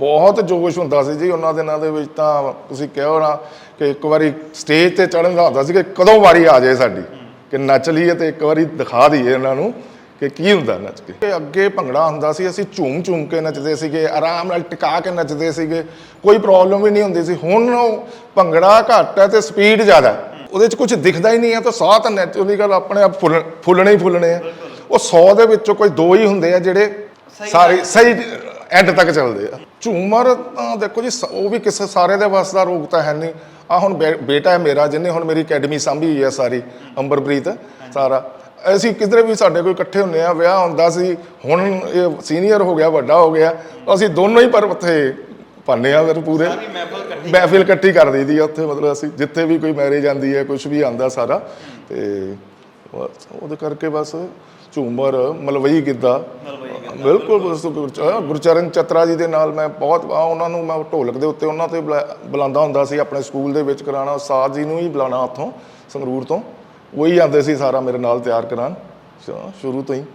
ਬਹੁਤ ਜੋਸ਼ ਹੁੰਦਾ ਸੀ ਜੀ ਉਹਨਾਂ ਦਿਨਾਂ ਦੇ ਵਿੱਚ ਤਾਂ ਤੁਸੀਂ ਕਹੋ ਨਾ ਕਿ ਇੱਕ ਵਾਰੀ ਸਟੇਜ ਤੇ ਚੜ੍ਹਨ ਦਾ ਹੁੰਦਾ ਸੀ ਕਿ ਕਦੋਂ ਵਾਰੀ ਆ ਜਾਏ ਸਾਡੀ ਕਿ ਨੱਚ ਲਈਏ ਤੇ ਇੱਕ ਵਾਰੀ ਦਿਖਾ ਦਈਏ ਇਹਨਾਂ ਨੂੰ ਕਿ ਕੀ ਹੁੰਦਾ ਨੱਚ ਕੇ। ਤੇ ਅੱਗੇ ਭੰਗੜਾ ਹੁੰਦਾ ਸੀ ਅਸੀਂ ਝੂਮ ਝੂਮ ਕੇ ਨੱਚਦੇ ਸੀਗੇ ਆਰਾਮ ਨਾਲ ਟਿਕਾ ਕੇ ਨੱਚਦੇ ਸੀਗੇ ਕੋਈ ਪ੍ਰੋਬਲਮ ਹੀ ਨਹੀਂ ਹੁੰਦੀ ਸੀ। ਹੁਣ ਉਹ ਭੰਗੜਾ ਘੱਟ ਹੈ ਤੇ ਸਪੀਡ ਜ਼ਿਆਦਾ। ਉਹਦੇ 'ਚ ਕੁਝ ਦਿਖਦਾ ਹੀ ਨਹੀਂ ਹੈ ਤਾਂ ਸਾਹ ਤਾਂ ਨੈਚੁਰਲੀ ਗੱਲ ਆਪਣੇ ਆਪ ਫੁੱਲ- ਫੁੱਲਣੇ ਹੀ ਫੁੱਲਣੇ ਆ। ਉਹ 100 ਦੇ ਵਿੱਚੋਂ ਕੋਈ ਦੋ ਹੀ ਹੁੰਦੇ ਆ ਜਿਹੜੇ ਸਾਰੇ ਸਹੀ ਐਂਡ ਤੱਕ ਚੱਲਦੇ ਆ। ਝੂਮਰ ਤਾਂ ਦੇਖੋ ਜੀ ਸ- ਉਹ ਵੀ ਕਿਸੇ ਸਾਰੇ ਦੇ ਵੱਸ ਦਾ ਰੋਗ ਤਾਂ ਹੈ ਨਹੀਂ। ਆ ਹੁਣ ਬੇ- ਬੇਟਾ ਹੈ ਮੇਰਾ ਜਿਹਨੇ ਹੁਣ ਮੇਰੀ ਅਕੈਡਮੀ ਸਾਂਭੀ ਹੋਈ ਹੈ ਸਾਰੀ ਅੰਬਰਪ੍ਰੀਤ ਸਾਰਾ। ਅਸੀਂ ਕਿਧਰੇ ਵੀ ਸਾਡੇ ਕੋਈ ਇਕੱਠੇ ਹੁੰਨੇ ਆ ਵਿਆਹ ਹੁੰਦਾ ਸੀ ਹੁਣ ਇਹ ਸੀਨੀਅਰ ਹੋ ਗਿਆ ਵੱਡਾ ਹੋ ਗਿਆ ਅਸੀਂ ਦੋਨੋਂ ਹੀ ਪਰ ਉੱਥੇ ਪਾਉਂਦੇ ਆ ਫਿਰ ਪੂਰੇ। ਮਹਿਫਿਲ ਇਕੱਠੀ ਕਰ ਦਈਦੀ ਆ ਉੱਥੇ ਮਤਲਬ ਅਸੀਂ ਜਿੱਥੇ ਵੀ ਕੋਈ ਮੈਰਿਜ ਆਂਦੀ ਹੈ ਕੁਝ ਵੀ ਆਂਦਾ ਸਾਰਾ ਤੇ ਬਸ ਉਹਦੇ ਕਰਕੇ ਬਸ ਝੂਮਰ ਮਲਵਈ ਗਿੱਧਾ ਬਿਲਕੁਲ ਬਸ ਗੁਰਚ- ਗੁਰਚਰਨ ਚਤਰਾ ਜੀ ਦੇ ਨਾਲ ਮੈਂ ਬਹੁਤ ਉਹਨਾਂ ਨੂੰ ਮੈਂ ਢੋਲਕ ਦੇ ਉੱਤੇ ਉਹਨਾਂ ਤੇ ਬੁਲਾ- ਬੁਲਾਉਂਦਾ ਹੁੰਦਾ ਸੀ, ਆਪਣੇ ਸਕੂਲ ਦੇ ਵਿੱਚ ਕਰਾਉਣਾ ਉਸਤਾਦ ਜੀ ਨੂੰ ਹੀ ਬੁਲਾਉਣਾ ਉੱਥੋਂ, ਸੰਗਰੂਰ ਤੋਂ। ਉਹੀ ਆਉਂਦੇ ਸੀ ਸਾਰਾ ਮੇਰੇ ਨਾਲ ਤਿਆਰ ਕਰਾਉਣ ਸ਼ੁਰੂ ਤੋਂ ਹੀ।